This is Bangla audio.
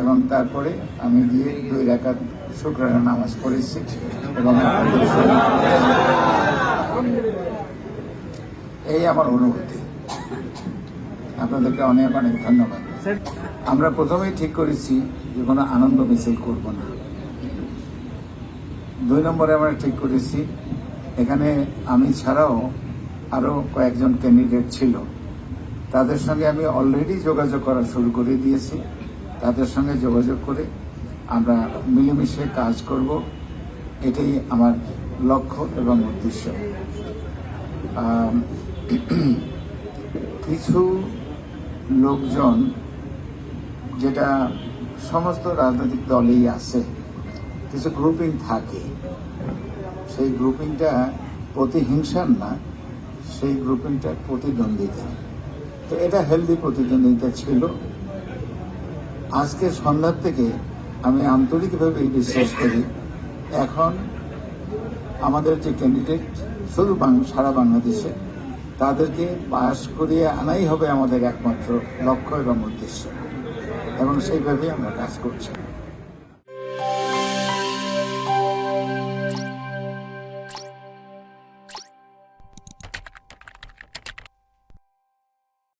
এবং তারপরে আমি গিয়ে দুই রাকাত শুক্রানা নামাজ পড়েছি এবং এই আমার অনুভূতি। আপনাদেরকে অনেক অনেক ধন্যবাদ। আমরা প্রথমেই ঠিক করেছি যে কোনো আনন্দ মিছিল করব না। দুই নম্বরে আমরা ঠিক করেছি এখানে আমি ছাড়াও আরও কয়েকজন ক্যান্ডিডেট ছিল। তাদের সঙ্গে আমি অলরেডি যোগাযোগ করা শুরু করে দিয়েছি। তাদের সঙ্গে যোগাযোগ করে আমরা মিলেমিশে কাজ করব। এটাই আমার লক্ষ্য এবং উদ্দেশ্য। কিছু লোকজন যেটা সমস্ত রাজনৈতিক দলেই আছে, কিছু গ্রুপিং থাকে। সেই গ্রুপিংটা প্রতিহিংসার না, সেই গ্রুপিংটা প্রতিদ্বন্দ্বিতা তো এটা হেলদি প্রতিদ্বন্দ্বিতা ছিল। আজকে সন্ধ্যার থেকে আমি আন্তরিকভাবে বিশ্বাস করি। এখন আমাদের যে ক্যান্ডিডেট শুধু সারা বাংলাদেশে, তাদেরকে পাশ করিয়ে আনাই হবে আমাদের একমাত্র লক্ষ্য এবং উদ্দেশ্য। এবং সেইভাবেই আমরা কাজ করছি।